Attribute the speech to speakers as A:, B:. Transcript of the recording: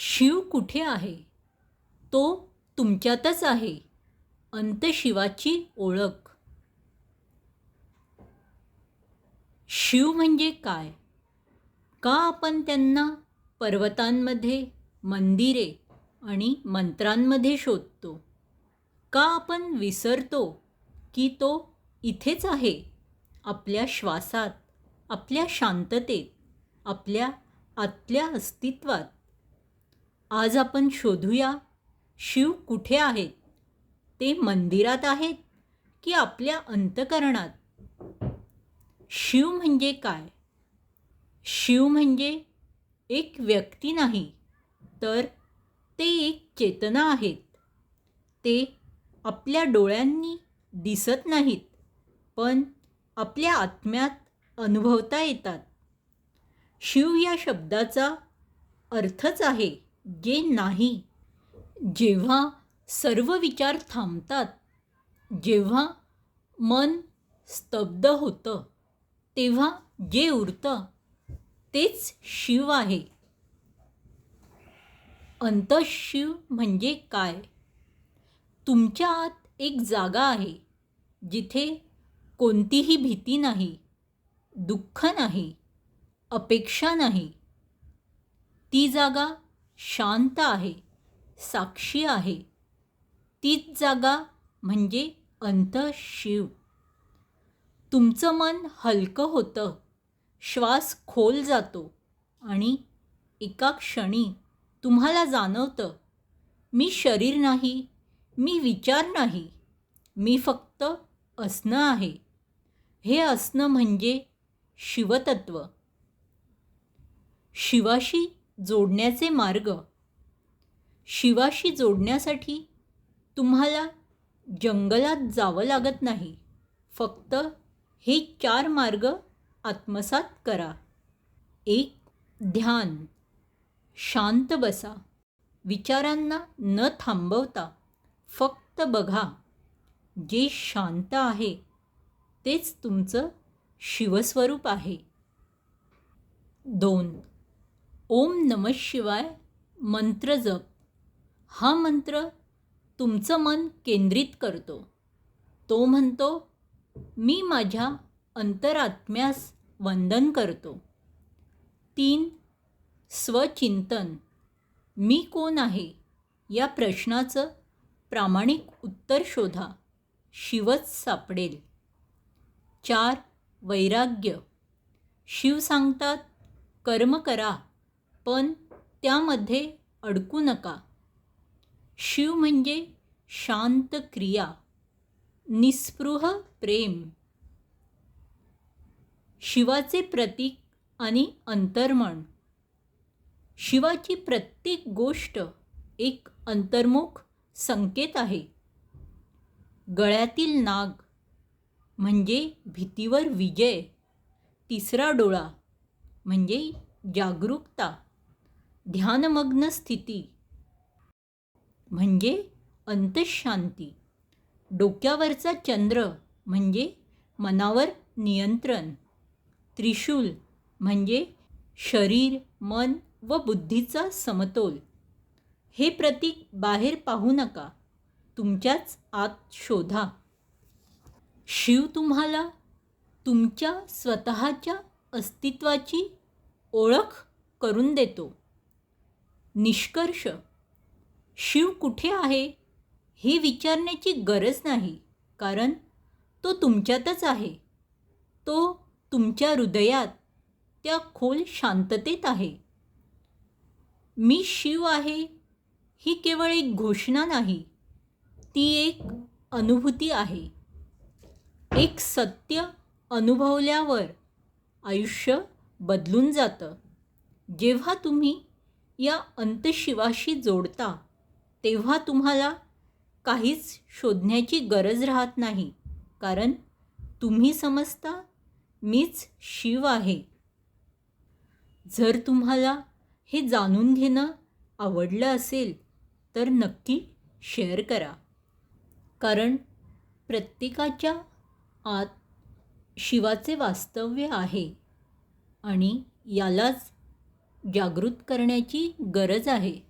A: शिव कुठे आहे? तो तुमच्यातच आहे अंतशिवाची ओळख. शिव म्हणजे काय? का आपण त्यांना पर्वतांमध्ये मंदिरे आणि मंत्रांमध्ये शोधतो? का आपण विसरतो की तो इथेच आहे आपल्या श्वासात आपल्या शांततेत आपल्या आतल्या अस्तित्वात? आज आपण शोधूया शिव कुठे आहेत? ते मंदिरात आहेत की आपल्या अंतकरणात? शिव म्हणजे काय? शिव म्हणजे एक व्यक्ती नाही तर ते एक चेतना आहेत. ते आपल्या डोळ्यांनी दिसत नाहीत पण आपल्या आत्म्यात अनुभवता येतात. शिव या शब्दाचा अर्थच आहे. जे नाही जेव्हा सर्व विचार थांबतात जेव्हा मन स्तब्ध होतं तेव्हा जे उरतं तेच शिव आहे. अंतशिव म्हणजे काय? तुमच्या आत एक जागा आहे जिथे कोणतीही भीती नाही दुःख नाही अपेक्षा नाही. ती जागा शांत आहे साक्षी आहे. तीच जागा म्हणजे अंतशिव तुमचं मन हलकं होतं श्वास खोल जातो आणि एका क्षणी तुम्हाला जाणवतं मी शरीर नाही मी विचार नाही मी फक्त असणं आहे. हे असणं म्हणजे शिवतत्व. शिवाशी जोडण्याचे मार्ग. शिवाशी जोडण्यासाठी तुम्हाला जंगलात जावं लागत नाही. फक्त हे चार मार्ग आत्मसात करा. एक ध्यान. शांत बसा. विचारांना न थांबवता फक्त बघा. जे शांत आहे तेच तुमचं शिवस्वरूप आहे. दोन ओम नमः शिवाय मंत्र जप. हा मंत्र तुमचं मन केंद्रित करतो. तो म्हणतो मी माझ्या अंतरात्म्यास वंदन करतो. तीन स्वचिंतन. मी कोण आहे? या प्रश्नाचं प्रामाणिक उत्तर शोधा. शिवच सापडेल. चार वैराग्य. शिव सांगतात कर्म करा. पण त्यामध्ये अडकू नका. शिव म्हणजे शांत क्रिया निस्पृह प्रेम. शिवाचे प्रतीक आणि अंतर्मन. शिवाची प्रत्येक गोष्ट एक अंतर्मुख संकेत आहे. गळ्यातील नाग म्हणजे भीतीवर विजय तिसरा डोळा म्हणजे जागरूकता. ध्यानमग्न स्थिती म्हणजे अंतशांती. डोक्यावरचा चंद्र म्हणजे मनावर नियंत्रण. त्रिशूल म्हणजे शरीर मन व बुद्धीचा समतोल. हे प्रतीक बाहेर पाहू नका. तुमच्याच आत शोधा. शिव तुम्हाला तुमच्या स्वतःच्या अस्तित्वाची ओळख करून देतो. निष्कर्ष. शिव कुठे आहे हे विचारण्याची गरज नाही कारण तो तुमच्यातच आहे. तो तुमच्या हृदयात त्या खोल शांततेत आहे. मी शिव आहे ही केवळ एक घोषणा नाही ती एक अनुभूती आहे. एक सत्य अनुभवल्यावर आयुष्य बदलून जातं. जेव्हा तुम्ही या अंतशिवाशी जोडता तेव्हा तुम्हाला काहीच शोधण्याची गरज राहत नाही. कारण तुम्ही समजता मीच शिव आहे. जर तुम्हाला हे जाणून घेणं आवडलं असेल तर नक्की शेअर करा. कारण प्रत्येकाच्या आत शिवाचे वास्तव्य आहे आणि यालाच जागृत करण्याची गरज आहे.